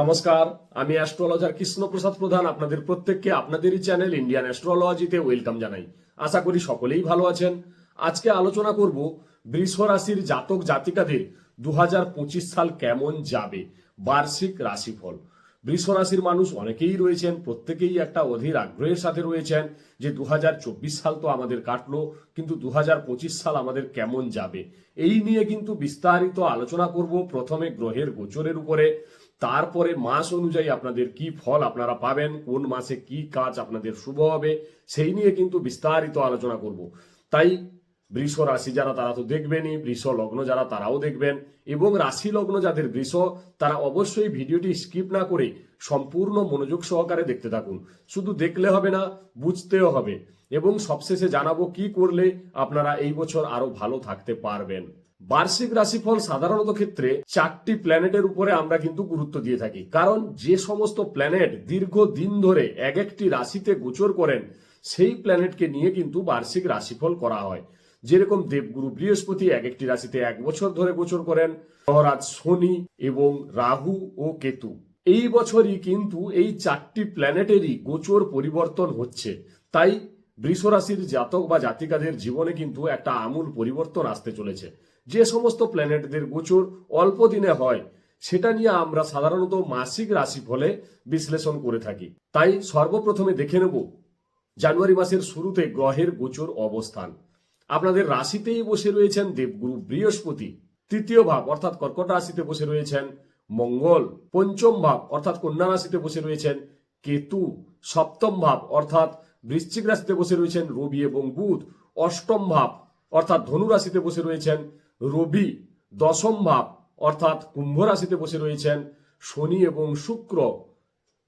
নমস্কার, আমি অ্যাস্ট্রোলজার কৃষ্ণপ্রসাদ প্রধান। আপনাদের প্রত্যেককে আপনাদেরই চ্যানেল ইন্ডিয়ান অ্যাস্ট্রোলজিতে ওয়েলকাম জানাই। আশা করি সকলেই ভালো আছেন। আজকে আলোচনা করব বৃষ রাশির জাতক জাতিকাদের দু হাজার পঁচিশ সাল কেমন যাবে, বার্ষিক রাশিফল। বৃষ রাশির মানুষ অনেকেই রয়েছেন, প্রত্যেকেই একটা অধীর আগ্রহের সাথে রয়েছেন যে দু হাজার চব্বিশ সাল তো আমাদের কাটলো, কিন্তু দু হাজার পঁচিশ সাল আমাদের কেমন যাবে? এই নিয়ে কিন্তু বিস্তারিত আলোচনা করব প্রথমে গ্রহের গোচরের উপরে। তারপরে মাস অনুযায়ী আপনাদের কি ফল আপনারা পাবেন, কোন মাসে কি কাজ আপনাদের শুভ হবে, সেই নিয়ে কিন্তু বিস্তারিত আলোচনা করব। তাই বৃষ রাশি যারা, তারা তো দেখবেনই, বৃষ লগ্ন যারা, তারাও দেখবেন, এবং রাশি লগ্ন যাদের বৃষ, তারা অবশ্যই ভিডিওটি স্কিপ না করে সম্পূর্ণ মনোযোগ সহকারে দেখতে থাকুন। শুধু দেখলে হবে না, বুঝতেও হবে, এবং সবশেষে জানাব কি করলে আপনারা এই বছর আরও ভালো থাকতে পারবেন। বার্ষিক রাশিফল সাধারণত ক্ষেত্রে চারটি প্ল্যানেটের উপরে আমরা কিন্তু গুরুত্ব দিয়ে থাকি। কারণ যে সমস্ত প্ল্যানেট দীর্ঘ দিন ধরে এক একটি রাশিতে গোচর করেন, সেই প্ল্যানেটকে নিয়ে কিন্তু বার্ষিক রাশিফল করা হয়। যেরকম দেবগুরু বৃহস্পতি এক একটি রাশিতে এক বছর ধরে গোচর করেন, মহারাজ শনি এবং রাহু ও কেতু। এই বছরই কিন্তু এই চারটি প্ল্যানেটেরই গোচর পরিবর্তন হচ্ছে। তাই বৃষ রাশির জাতক বা জাতিকাদের জীবনে কিন্তু একটা আমূল পরিবর্তন আসতে চলেছে। যে সমস্ত প্ল্যানেটদের গোচর অল্প দিনে হয়, সেটা নিয়ে আমরা সাধারণত মাসিক রাশিফলে বিশ্লেষণ করে থাকি। তাই সর্বপ্রথমে দেখে নেব, জানুয়ারি মাসের শুরুতে গ্রহের গোচর অবস্থান। আপনাদের রাশিতেই বসে রয়েছেন দেবগুরু বৃহস্পতি। তৃতীয় ভাব অর্থাৎ কর্কট রাশিতে বসে রয়েছেন মঙ্গল। পঞ্চম ভাব অর্থাৎ কন্যা রাশিতে বসে রয়েছেন কেতু। সপ্তম ভাব অর্থাৎ বৃশ্চিক রাশিতে বসে রয়েছেন রবি এবং বুধ। অষ্টম ভাব, অর্থাৎ ধনু রাশিতে বসে রয়েছেন রবি। দশম ভাব, অর্থাৎ কুম্ভ রাশিতে বসে রয়েছেন শনি এবং শুক্র।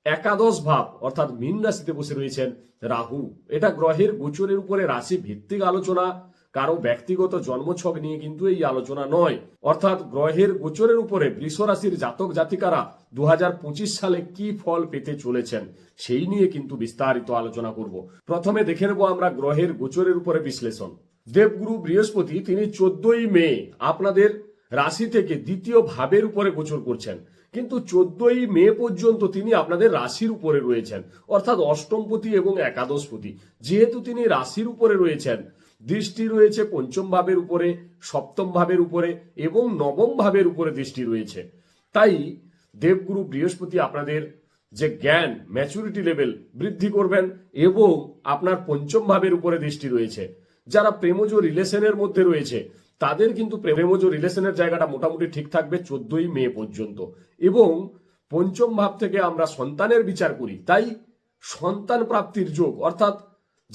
একাদশ ভাব, অর্থাৎ মীন রাশিতে বসে রয়েছেন রাহু। এটা গ্রহের গোচরের উপরে রাশি ভিত্তিক আলোচনা। কারও ব্যক্তিগত জন্মছক নিয়ে কিন্তু এই আলোচনা নয়। অর্থাৎ গ্রহের গোচরের উপরে বৃষ রাশির জাতক জাতিকারা দু হাজার পঁচিশ সালে কি ফল পেতে চলেছেন, সেই নিয়ে কিন্তু বিস্তারিত আলোচনা করব। প্রথমে দেখে নেব আমরা গ্রহের গোচরের উপরে বিশ্লেষণ। দেবগুরু বৃহস্পতি, তিনি চোদ্দই মে আপনাদের রাশি থেকে দ্বিতীয় ভাবের উপরে গোচর করছেন। কিন্তু চোদ্দই মে পর্যন্ত তিনি আপনাদের রাশির উপরে রয়েছেন। অর্থাৎ অষ্টমপতি এবং একাদশপতি। যেহেতু তিনি রাশির উপরে রয়েছেন দৃষ্টি রয়েছে, পঞ্চম ভাবের উপরে, সপ্তম ভাবের উপরে এবং নবম ভাবের উপরে দৃষ্টি রয়েছে। তাই দেবগুরু বৃহস্পতি আপনাদের যে জ্ঞান ম্যাচুরিটি লেভেল বৃদ্ধি করবেন এবং আপনার পঞ্চম ভাবের উপরে দৃষ্টি রয়েছে। যারা প্রেমজ রিলেশনের মধ্যে রয়েছে, তাদের কিন্তু প্রেমজ রিলেশনের জায়গাটা মোটামুটি ঠিক থাকবে চোদ্দই মে পর্যন্ত। এবং পঞ্চম ভাব থেকে আমরা সন্তানের বিচার করি। তাই সন্তান প্রাপ্তির যোগ, অর্থাৎ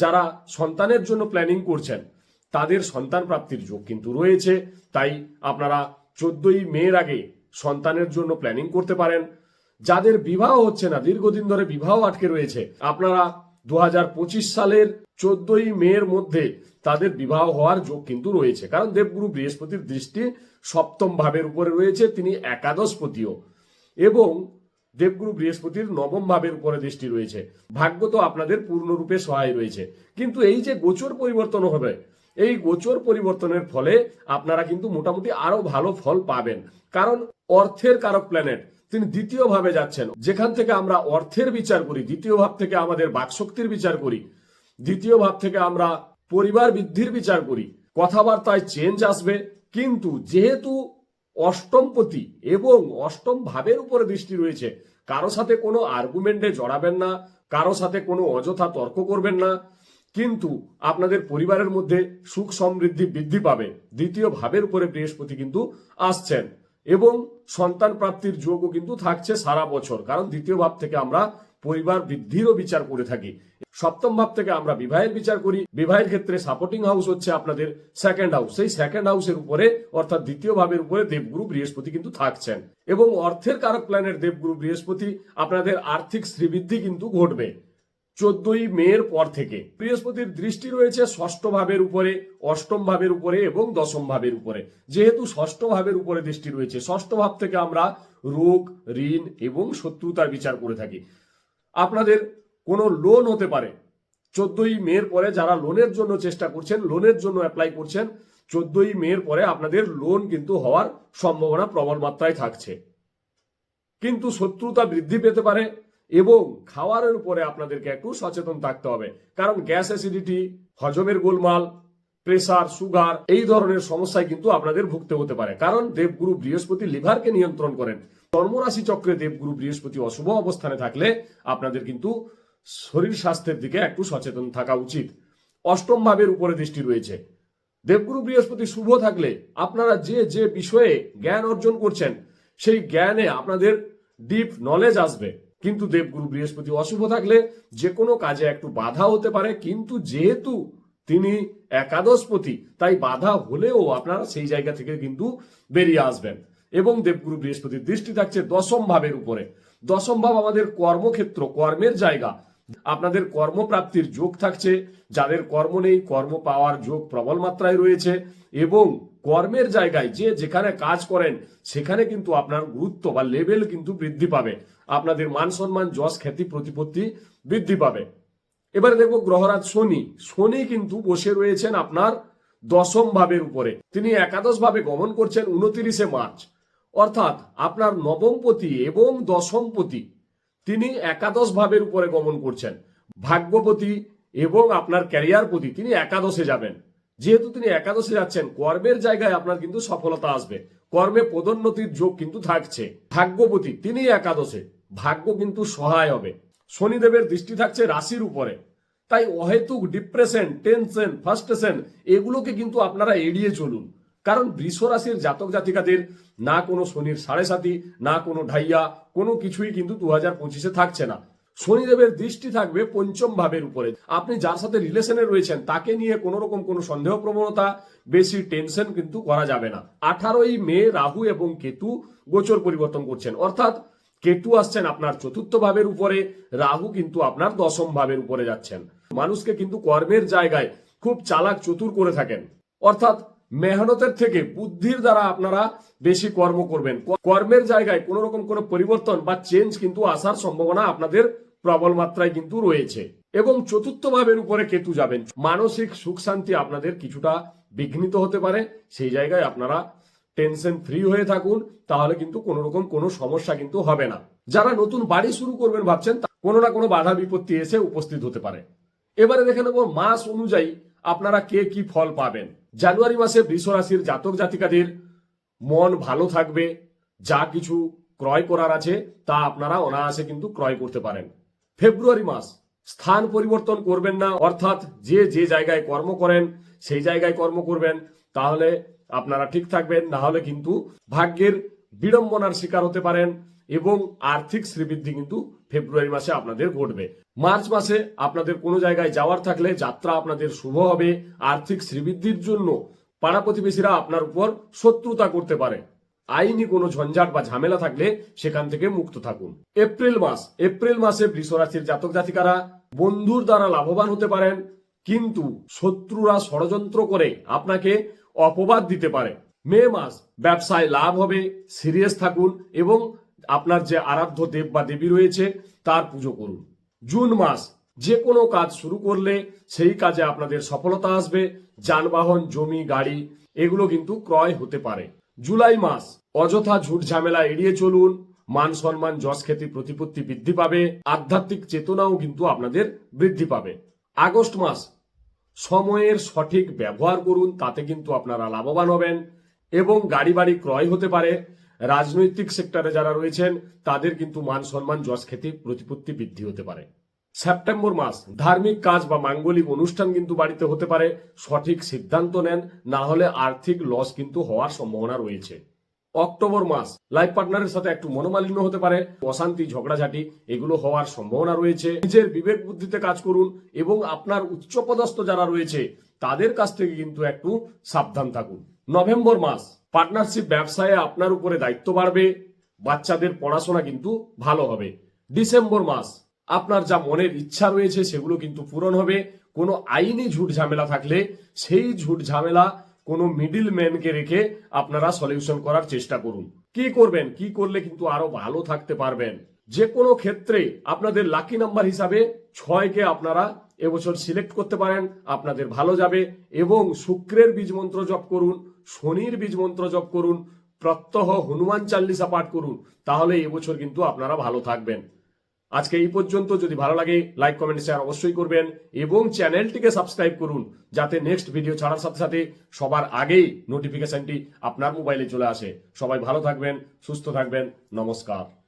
যারা সন্তানের জন্য প্ল্যানিং করছেন, তাদের সন্তান প্রাপ্তির যোগ কিন্তু রয়েছে। তাই আপনারা চোদ্দই মের আগে সন্তানের জন্য প্ল্যানিং করতে পারেন। যাদের বিবাহ হচ্ছে না, দীর্ঘদিন ধরে বিবাহ আটকে রয়েছে, আপনারা দু হাজার পঁচিশ সালের চোদ্দই মের মধ্যে তাদের বিবাহ হওয়ার যোগ কিন্তু রয়েছে। কারণ দেবগুরু বৃহস্পতির দৃষ্টি সপ্তম ভাবের উপরে রয়েছে, তিনি একাদশপতিও এবং দেবগুরু বৃহস্পতির নবম ভাবের উপরে দৃষ্টি রয়েছে। ভাগ্য তো আপনাদের পূর্ণরূপে সহায় রয়েছে। কিন্তু এই যে গোচর পরিবর্তন হবে, এই গোচর পরিবর্তনের ফলে আপনারা কিন্তু মোটামুটি আরও ভালো ফল পাবেন। কারণ অর্থের কারক প্ল্যানেট তিনি দ্বিতীয় ভাবে যাচ্ছেন। যেখান থেকে আমরা অর্থের বিচার করি, দ্বিতীয় ভাব থেকে আমাদের বাকশক্তির বিচার করি, দ্বিতীয় ভাব থেকে আমরা পরিবার বৃদ্ধির বিচার করি। কথাবার্তায় চেঞ্জ আসবে, কিন্তু যেহেতু অষ্টমপতি এবং অষ্টম ভাবের উপরে দৃষ্টি রয়েছে। কারও সাথে কোনো আর্গুমেন্টে জড়াবেন না, কারও সাথে কোনো অযথা তর্ক করবেন না। কিন্তু আপনাদের পরিবারের মধ্যে সুখ সমৃদ্ধি বৃদ্ধি পাবে। দ্বিতীয় ভাবের উপরে বৃহস্পতি কিন্তু আসছেন এবং সন্তান প্রাপ্তির যোগও কিন্তু থাকছে সারা বছর। কারণ দ্বিতীয় ভাব থেকে আমরা পরিবার বৃদ্ধিরও বিচার করে থাকি। সপ্তম ভাব থেকে আমরা বিবাহের বিচার করি। বিবাহের ক্ষেত্রে সাপোর্টিং হাউস হচ্ছে আপনাদের সেকেন্ড হাউস সেই সেকেন্ড হাউসের উপরে, অর্থাৎ দ্বিতীয় ভাবের উপরে দেবগুরু বৃহস্পতি কিন্তু থাকছেন। এবং অর্থের কারক প্ল্যানের দেবগুরু বৃহস্পতি আপনাদের আর্থিক শ্রীবৃদ্ধি কিন্তু ঘটবে। চোদ্দই মের পর থেকে বৃহস্পতির দৃষ্টি রয়েছে ষষ্ঠ ভাবের উপরে, অষ্টম ভাবের উপরে এবং দশম ভাবের উপরে। যেহেতু ষষ্ঠ ভাবের উপরে দৃষ্টি রয়েছে, ষষ্ঠ ভাব থেকে আমরা রোগ, ঋণ এবং শত্রুতার বিচার করে থাকি। আপনাদের কোনো লোন হতে পারে। চোদ্দই মের পরে যারা লোনের জন্য চেষ্টা করছেন লোনের জন্য অ্যাপ্লাই করছেন, চোদ্দই মের পরে আপনাদের লোন কিন্তু হওয়ার সম্ভাবনা প্রবল মাত্রায় থাকছে। কিন্তু শত্রুতা বৃদ্ধি পেতে পারে এবং খাওয়ারের উপরে আপনাদেরকে একটু সচেতন থাকতে হবে। কারণ গ্যাস অ্যাসিডিটি, হজমের গোলমাল, প্রেসার, সুগার, এই ধরনের সমস্যায় কিন্তু আপনাদের ভুগতে হতে পারে। কারণ দেবগুরু বৃহস্পতি লিভারকে নিয়ন্ত্রণ করেন। কর্মরাশি চক্রে দেবগুরু বৃহস্পতি অশুভ অবস্থানে থাকলে আপনাদের কিন্তু শরীর স্বাস্থ্যের দিকে একটু সচেতন থাকা উচিত। অষ্টম ভাবের উপরে দৃষ্টি রয়েছে। দেবগুরু বৃহস্পতি শুভ থাকলে আপনারা যে যে বিষয়ে জ্ঞান অর্জন করছেন, সেই জ্ঞানে আপনাদের ডিপ নলেজ আসবে। কিন্তু দেবগুরু বৃহস্পতি অশুভ থাকলে যে কোনো কাজে একটু বাধা হতে পারে, কিন্তু যেহেতু তিনি একাদশপতি, তাই বাধা হলেও আপনারা সেই জায়গা থেকে কিন্তু বেরিয়ে আসবেন। এবং দেবগুরু বৃহস্পতির দৃষ্টি থাকছে দশম ভাবের উপরে। দশম ভাব আমাদের কর্মক্ষেত্র, কর্মের জায়গা। আপনাদের কর্মপ্রাপ্তির যোগ থাকছে, যাদের কর্ম নেই, কর্ম পাওয়ার যোগ প্রবল মাত্রায় রয়েছে এবং কর্মের জায়গায় যে যেখানে কাজ করেন, সেখানে কিন্তু আপনার গুরুত্ব বা লেভেল কিন্তু বৃদ্ধি পাবে। আপনাদের মান সম্মান, যশ, খ্যাতি, প্রতিপত্তি বৃদ্ধি পাবে। এবারে দেখব গ্রহরাজ শনি। শনি কিন্তু বসে রয়েছেন আপনার দশম ভাবের উপরে। তিনি একাদশ ভাবে গমন করছেন উনতিরিশে মার্চ। অর্থাৎ আপনার নবমপতি এবং দশমপতি তিনি একাদশ ভাবের উপরে গমন করছেন। ভাগ্যপতি এবং আপনার ক্যারিয়ার প্রতি তিনি একাদশে যাবেন। যেহেতু তিনি একাদশে যাচ্ছেন, কর্মের জায়গায় আপনার কিন্তু সফলতা আসবে। কর্মে পদোন্নতির যোগ কিন্তু থাকছে। ভাগ্যপতি, তিনি একাদশে। ভাগ্য কিন্তু সহায় হবে। শনিদেবের দৃষ্টি থাকছে রাশির উপরে। তাই অহেতুক, ডিপ্রেশন, টেনশন ফার্স্টেশন এগুলোকে কিন্তু আপনারা এড়িয়ে চলুন। কারণ বৃষ রাশির জাতক জাতিকাদের না কোনো শনির সাড়ে সাতি, না কোনো ঢাইয়া, কোনো কিছুই কিন্তু দু হাজার পঁচিশে থাকছে না। শনিদেবের দৃষ্টি থাকবে পঞ্চম ভাবের উপরে। আপনি যার সাথে রিলেশনে রয়েছেন, তাকে নিয়ে কোনো রকম কোনো সন্দেহ প্রবণতা বেশি টেনশন কিন্তু করা যাবে না। আঠারোই মে রাহু এবং কেতু গোচর পরিবর্তন করছেন। অর্থাৎ কেতু আসছেন আপনার চতুর্থ ভাবের উপরে, রাহু কিন্তু আপনার দশম ভাবের উপরে যাচ্ছেন। মানুষকে কিন্তু কর্মের জায়গায় খুব চালাক চতুর করে থাকেন। অর্থাৎ মেহনতের থেকে বুদ্ধির দ্বারা আপনারা বেশি কর্ম করবেন। কর্মের জায়গায় কোন রকম কোনো পরিবর্তন বা চেঞ্জ কিন্তু আসার সম্ভাবনা আপনাদের প্রবল মাত্রায় কিন্তু রয়েছে। এবং চতুর্থ ভাবের উপরে কেতু যাবেন। মানসিক সুখ শান্তি আপনাদের কিছুটা বিঘ্নিত হতে পারে। সেই জায়গায় আপনারা টেনশন ফ্রি হয়ে থাকুন, তাহলে কিন্তু কোনো রকম কোনো সমস্যা কিন্তু হবে না। যারা নতুন বাড়ি শুরু করবেন ভাবছেন কোনো না কোনো বাধা বিপত্তি এসে উপস্থিত হতে পারে। এবারে দেখে নেব মাস অনুযায়ী আপনারা কে কি ফল পাবেন? জানুয়ারি মাসে বৃষ রাশির জাতক জাতিকাদের মন ভালো থাকবে, যা কিছু ক্রয় করার আছে, তা আপনারা অনায়াসে কিন্তু ক্রয় করতে পারেন। ফেব্রুয়ারি মাস, স্থান পরিবর্তন করবেন না, অর্থাৎ যে যে জায়গায় কর্ম করেন, সেই জায়গায় কর্ম করবেন, তাহলে আপনারা ঠিক থাকবেন, না হলে কিন্তু ভাগ্যের বিড়ম্বনার শিকার হতে পারেন এবং আর্থিক শ্রীবৃদ্ধি কিন্তু ফেব্রুয়ারি মাসে আপনাদের ঘটবে। মার্চ মাসে আপনাদের কোনো জায়গায় যাওয়ার থাকলে যাত্রা আপনাদের শুভ হবে। আর্থিক শ্রীবৃদ্ধির জন্য পাড়া প্রতিবেশীরা আপনার উপর শত্রুতা করতে পারে। আইনি কোনো ঝঞ্ঝাট বা ঝামেলা থাকলে সেখান থেকে মুক্ত থাকুন। এপ্রিল মাস, এপ্রিল মাসে বৃষরাশির জাতক জাতিকারা বন্ধুর দ্বারা লাভবান হতে পারেন, কিন্তু শত্রুরা ষড়যন্ত্র করে আপনাকে অপবাদ দিতে পারে। মে মাস, ব্যবসায় লাভ হবে, সিরিয়াস থাকুন এবং আপনার যে আরাধ্য দেব বা দেবী রয়েছে, তার পুজো করুন। জুন মাস, যে কোনো কাজ শুরু করলে সেই কাজে আপনাদের সফলতা আসবে। যানবাহন, জমি, গাড়ি, এগুলো কিন্তু ক্রয় হতে পারে। জুলাই মাস, অযথা ঝুট ঝামেলা এড়িয়ে চলুন। মান সম্মান, যশ খ্যাতি, প্রতিপত্তি বৃদ্ধি পাবে। আধ্যাত্মিক চেতনাও কিন্তু আপনাদের বৃদ্ধি পাবে। আগস্ট মাস, সময়ের সঠিক ব্যবহার করুন, তাতে কিন্তু আপনারা লাভবান হবেন এবং গাড়ি বাড়ি ক্রয় হতে পারে। রাজনৈতিক সেক্টরে যারা রয়েছেন, তাদের কিন্তু মান সম্মান, যশ খ্যাতি, প্রতিপত্তি বৃদ্ধি হতে পারে। সেপ্টেম্বর মাস, ধার্মিক কাজ বা মাঙ্গলিক অনুষ্ঠান কিন্তু বাড়িতে হতে পারে। সঠিক সিদ্ধান্ত নেন, না হলে আর্থিক লস কিন্তু হওয়ার সম্ভাবনা রয়েছে। অক্টোবর মাস লাইফ পার্টনারের সাথে একটু মনোমালিন্য হতে পারে। অশান্তি, ঝগড়াঝাটি, এগুলো হওয়ার সম্ভাবনা রয়েছে। নিজের বিবেক বুদ্ধিতে কাজ করুন এবং আপনার উচ্চপদস্থ যারা রয়েছে, তাদের কাছ থেকে কিন্তু একটু সাবধান থাকুন। নভেম্বর মাস পার্টনারশিপ ব্যবসায় আপনার উপরে দায়িত্ব বাড়বে, বাচ্চাদের পড়াশোনা কিন্তু ভালো হবে। ডিসেম্বর মাস, আপনার যা মনের ইচ্ছা রয়েছে সেগুলো কিন্তু পূরণ হবে। কোনো আইনি ঝুট ঝামেলা থাকলে সেই ঝুট ঝামেলা কোনো মিডিল ম্যানকে রেখে আপনারা সলিউশন করার চেষ্টা করুন। কি করবেন, কি করলে কিন্তু আরও ভালো থাকতে পারবেন? যে কোনো ক্ষেত্রে আপনাদের লাকি নাম্বার হিসাবে ছয়কে আপনারা এবছর সিলেক্ট করতে পারেন, আপনাদের ভালো যাবে এবং শুক্রের বীজ মন্ত্র জপ করুন। শনির বীজ মন্ত্র জপ করুন, প্রত্যহ হনুমান চাল্লিশা পাঠ করুন, তাহলে এবছর কিন্তু আপনারা ভালো থাকবেন। আজকে এই পর্যন্ত, যদি ভালো লাগে লাইক কমেন্ট শেয়ার অবশ্যই করবেন এবং চ্যানেলটিকে সাবস্ক্রাইব করুন, যাতে নেক্সট ভিডিও ছাড়ার সাথে সাথে সবার আগেই নোটিফিকেশনটি আপনার মোবাইলে চলে আসে। সবাই ভালো থাকবেন, সুস্থ থাকবেন, নমস্কার।